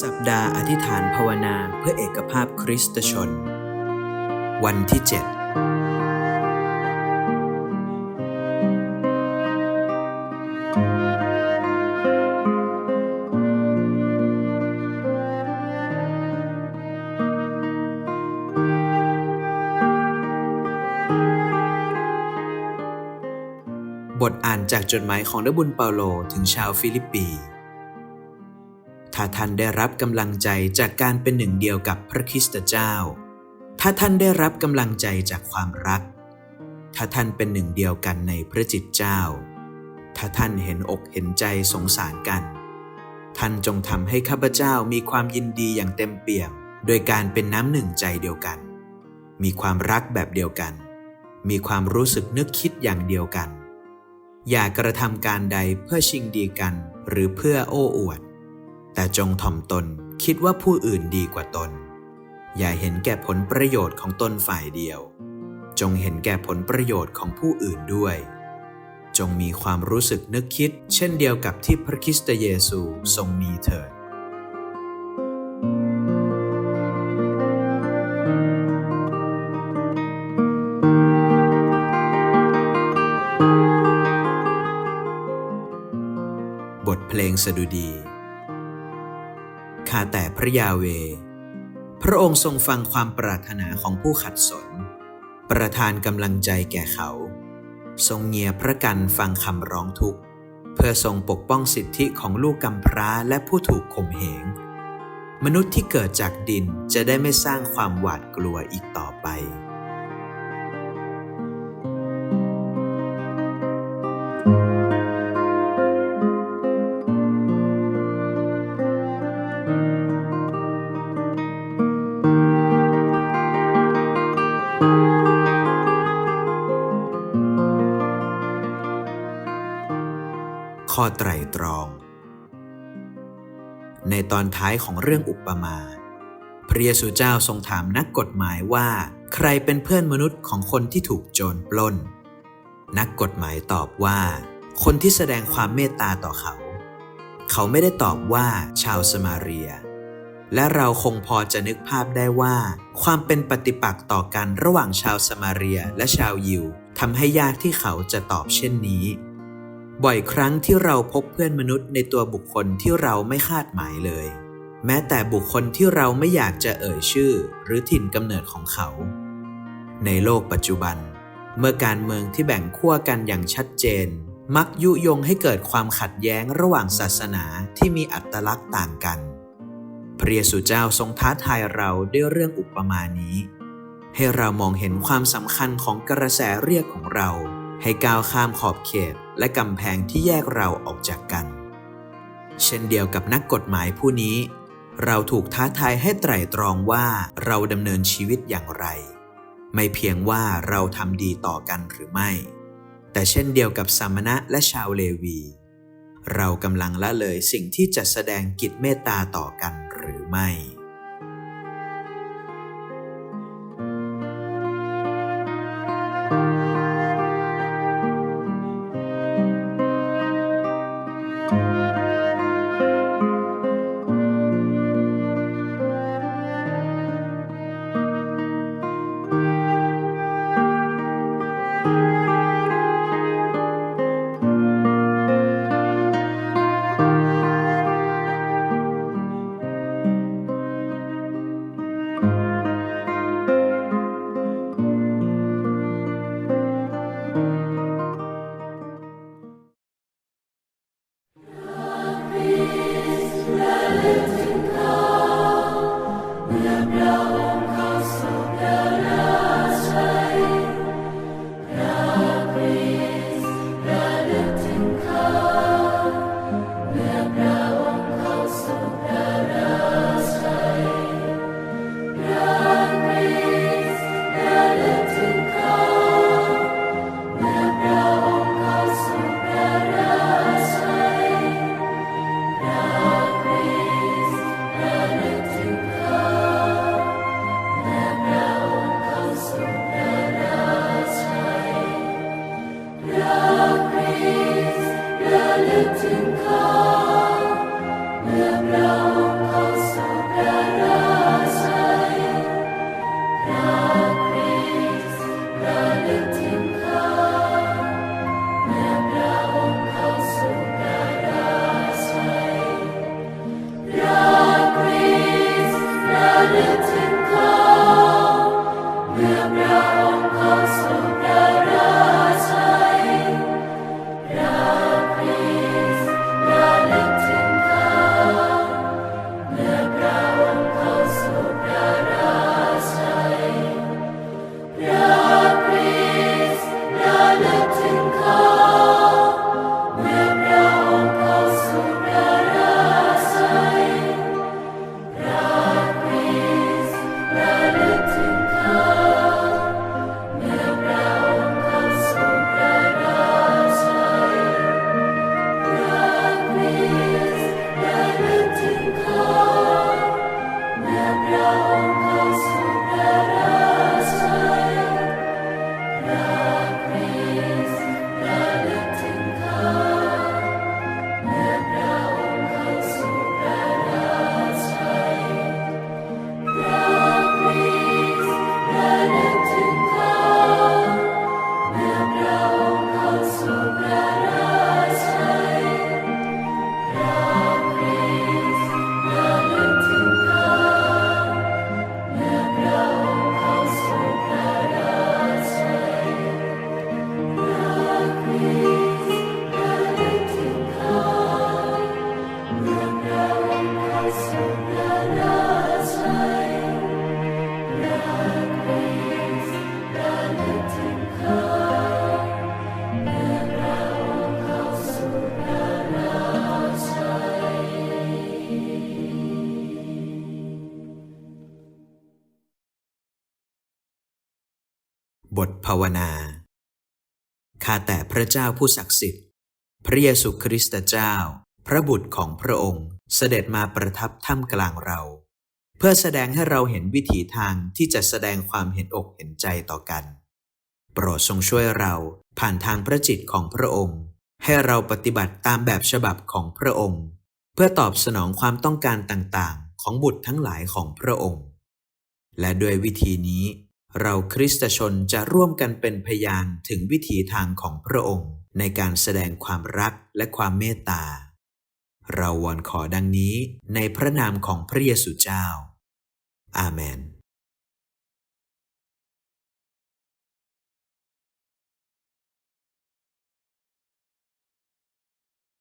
สัปดาห์อธิษฐานภาวนาเพื่อเอกภาพคริสตชน วันที่ 7 บทอ่านจากจดหมายของดบุญเปาโลถึงชาวฟิลิปปี ถ้าท่านได้รับกำลังใจจากการเป็นหนึ่งเดียวกับพระคริสตเจ้า ถ้าท่านได้รับกำลังใจจากความรัก ถ้าท่านเป็นหนึ่งเดียวกันในพระจิตเจ้า ถ้าท่านเห็นอกเห็นใจสงสารกัน ท่านจงทำให้ข้าพเจ้ามีความยินดีอย่างเต็มเปี่ยม โดยการเป็นน้ำหนึ่งใจเดียวกัน มีความรักแบบเดียวกัน มีความรู้สึกนึกคิดอย่างเดียวกัน อย่ากระทำการใดเพื่อชิงดีกันหรือเพื่อโอ้อวด แต่จงถ่อมตนคิดว่าผู้อื่นดีกว่าตน อย่าเห็นแก่ผลประโยชน์ของตนฝ่ายเดียว จงเห็นแก่ผลประโยชน์ของผู้อื่นด้วย จงมีความรู้สึกนึกคิด เช่นเดียวกับที่พระคริสต์เยซูทรงมีเถิดบทเพลงสดุดี ข้าแต่พระยาเว พระองค์ทรงฟังความปรารถนาของผู้ขัดสน ประทานกำลังใจแก่เขา ทรงเงียพระกันฟังคำร้องทุกข์ เพื่อทรงปกป้องสิทธิของลูกกำพร้าและผู้ถูกข่มเหง มนุษย์ที่เกิดจากดินจะได้ไม่สร้างความหวาดกลัวอีกต่อไป ข้อไตรตรอง ในตอนท้ายของเรื่องอุปมา พระเยซูเจ้าทรงถามนักกฎหมายว่า ใครเป็นเพื่อนมนุษย์ของคนที่ถูกโจรปล้น นักกฎหมายตอบว่า คนที่แสดงความเมตตาต่อเขา เขาไม่ได้ตอบว่าชาวสมาเรีย และเราคงพอจะนึกภาพได้ว่า ความเป็นปฏิปักษ์ต่อกันระหว่างชาวสมาเรียและชาวยิวทำให้ยากที่เขาจะตอบเช่นนี้ บ่อยครั้งที่เราพบเพื่อนมนุษย์ในตัวบุคคลที่เราไม่คาดหมายเลย แม้แต่บุคคลที่เราไม่อยากจะเอ่ยชื่อ หรือถิ่นกำเนิดของเขา ในโลกปัจจุบัน เมื่อการเมืองที่แบ่งขั้วกันอย่างชัดเจน มักยุยงให้เกิดความขัดแย้งระหว่างศาสนาที่มีอัตลักษณ์ต่างกัน พระเยซูเจ้าทรงท้าทายเราด้วยเรื่องอุปมานี้ ให้เรามองเห็นความสำคัญของกระแสเรียกของเรา ให้ก้าวข้ามขอบเขต และกำแพงที่แยกเราออกจากกัน เช่นเดียวกับนักกฎหมายผู้นี้ เราถูกท้าทายให้ไตร่ตรองว่าเราดำเนินชีวิตอย่างไร ไม่เพียงว่าเราทำดีต่อกันหรือไม่ แต่เช่นเดียวกับสามณะและชาวเลวี เรากำลังละเลยสิ่งที่จะแสดงกิจเมตตาต่อกันหรือไม่ บทภาวนา ข้าแต่พระเจ้าผู้ศักดิ์สิทธิ์ พระเยซูคริสต์เจ้า พระบุตรของพระองค์เสด็จมาประทับท่ามกลางเรา เพื่อแสดงให้เราเห็นวิถีทางที่จะแสดงความเห็นอกเห็นใจต่อกัน โปรดทรงช่วยเราผ่านทางพระจิตของพระองค์ ให้เราปฏิบัติตามแบบฉบับของพระองค์ เพื่อตอบสนองความต้องการต่างๆ ของบุตรทั้งหลายของพระองค์ และด้วยวิธีนี้ เราคริสตชนจะร่วมกันเป็นพยานถึงวิถีทางของพระองค์ ในการแสดงความรักและความเมตตา เราวอนขอดังนี้ในพระนามของพระเยซูเจ้า อาเมน